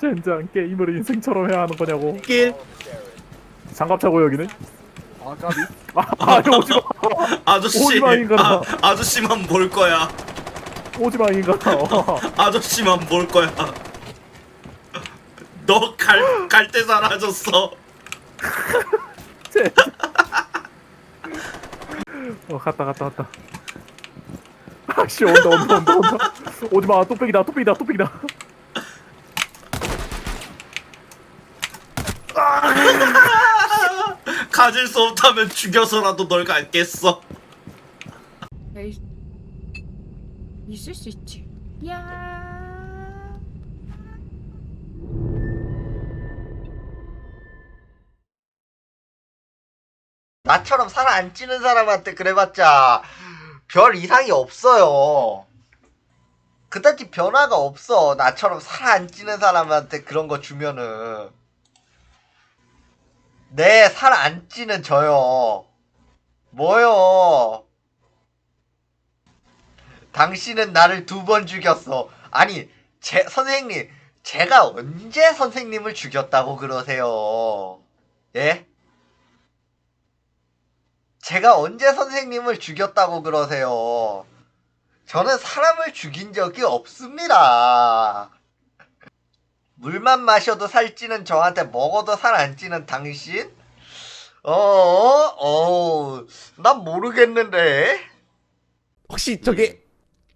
젠장 게임을 인생처럼 해야 하는 거냐고. 길 장갑 차고 여기는? 아 까비? 아 이거 오지마. 아저씨. 오지마, 인간아. 아, 아저씨만 볼 거야. 오지마 인간아 어. 아저씨만 볼 거야. 너 갈 갈 때 사라졌어. 어 갔다 갔다 갔다. 아씨 온다 온다 온다 온다. 오지마 뚝배기다 뚝배기다 뚝배기다 가질 수 없다면 죽여서라도 널 갖겠어 에이, 있을 수 있지. 야. 나처럼 살 안 찌는 사람한테 그래봤자 별 이상이 없어요. 그다지 변화가 없어. 나처럼 살 안 찌는 사람한테 그런 거 주면은. 네, 살안 찌는 저요. 뭐요? 당신은 나를 두 번 죽였어. 아니, 제, 선생님, 제가 언제 선생님을 죽였다고 그러세요? 예? 제가 언제 선생님을 죽였다고 그러세요? 저는 사람을 죽인 적이 없습니다. 물만 마셔도 살찌는 저한테 먹어도 살 안 찌는 당신? 어, 어, 난 모르겠는데. 혹시 저게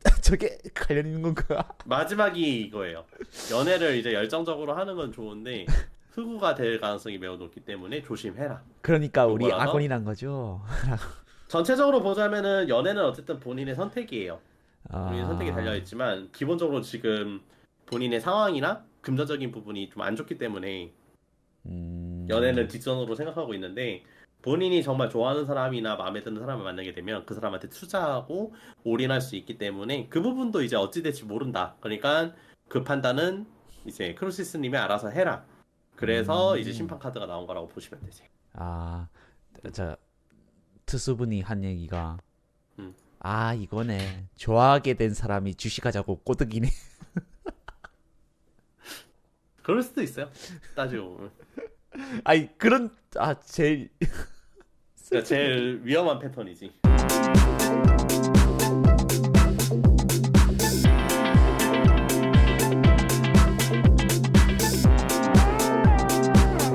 저게 관련 있는 건가? 마지막이 이거예요. 연애를 이제 열정적으로 하는 건 좋은데 흑우가 될 가능성이 매우 높기 때문에 조심해라. 그러니까 우리 뭐라고? 악원이란 거죠. 전체적으로 보자면은 연애는 어쨌든 본인의 선택이에요. 아... 본인의 선택이 달려 있지만 기본적으로 지금 본인의 상황이나 금전적인 부분이 좀 안 좋기 때문에 음... 연애는 뒷전으로 생각하고 있는데 본인이 정말 좋아하는 사람이나 마음에 드는 사람을 만나게 되면 그 사람한테 투자하고 올인할 수 있기 때문에 그 부분도 이제 어찌 될지 모른다. 그러니까 그 판단은 이제 크루시스님이 알아서 해라. 그래서 음. 이제 심판 카드가 나온 거라고 보시면 되세요. 아, 저 트수분이 한 얘기가 음. 아 이거네 좋아하게 된 사람이 주식하자고 꼬드기네. 그럴 수도 있어요. 따지고 보면. 아니 그런 아 제일 그러니까 제일 위험한 패턴이지.